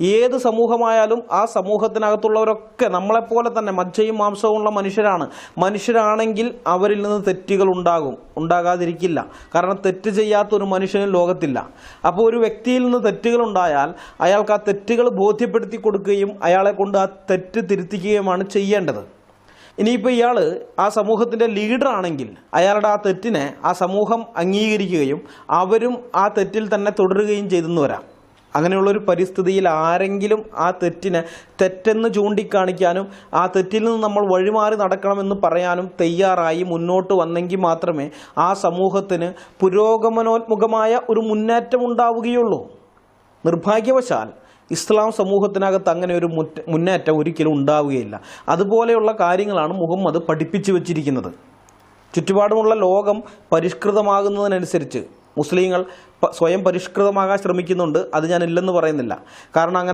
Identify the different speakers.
Speaker 1: ഏത് സമൂഹമായാലും ആ സമൂഹത്തിനകത്തുള്ളവരൊക്കെ നമ്മളെപ്പോലെ തന്നെ മജ്ജയും മാംസവുമുള്ള മനുഷ്യരാണ്. മനുഷ്യരാണെങ്കിൽ അവരിൽ നിന്ന് തെറ്റുകൾ ഉണ്ടാകും. ഉണ്ടാകാതിരിക്കില്ല. കാരണം തെറ്റ് ചെയ്യാത്ത ഒരു മനുഷ്യനും ലോകത്തില്ല. അപ്പോൾ ഒരു വ്യക്തിയിൽ നിന്ന് തെറ്റുകൾ ഉണ്ടായാൽ അയാൾക്ക് ആ തെറ്റുകൾ ബോധ്യപ്പെടുത്തി കൊടുക്കുകയും അയാളെ കൊണ്ട് ആ തെറ്റ് തിരുത്തിക്കുകയുമാണ് ചെയ്യേണ്ടത്. ഇനിയിപ്പോൾ ഇയാൾ ആ സമൂഹത്തിന്റെ ലീഡറാണെങ്കിൽ അയാളുടെ ആ തെറ്റിനെ ആ സമൂഹം അംഗീകരിക്കുകയും അവരും ആ തെറ്റിൽ തന്നെ തുടരുകയും ചെയ്തെന്ന് വരാം. അങ്ങനെയുള്ളൊരു പരിസ്ഥിതിയിൽ ആരെങ്കിലും ആ തെറ്റിനെ തെറ്റെന്ന് ചൂണ്ടിക്കാണിക്കാനും ആ തെറ്റിൽ നിന്ന് നമ്മൾ വഴിമാറി നടക്കണമെന്ന് പറയാനും തയ്യാറായി മുന്നോട്ട് വന്നെങ്കിൽ മാത്രമേ ആ സമൂഹത്തിന് പുരോഗമനോത്മുഖമായ ഒരു മുന്നേറ്റം ഉണ്ടാവുകയുള്ളൂ. നിർഭാഗ്യവശാൽ ഇസ്ലാം സമൂഹത്തിനകത്ത് അങ്ങനെ ഒരു മുന്നേറ്റം ഒരിക്കലും ഉണ്ടാവുകയില്ല. അതുപോലെയുള്ള കാര്യങ്ങളാണ് മുഹമ്മദ് പഠിപ്പിച്ചു വച്ചിരിക്കുന്നത്. ചുറ്റുപാടുമുള്ള ലോകം പരിഷ്കൃതമാകുന്നതിനനുസരിച്ച് മുസ്ലിങ്ങൾ സ്വയം പരിഷ്കൃതമാകാൻ ശ്രമിക്കുന്നുണ്ട് അത് ഞാൻ ഇല്ലെന്ന് പറയുന്നില്ല. കാരണം അങ്ങനെ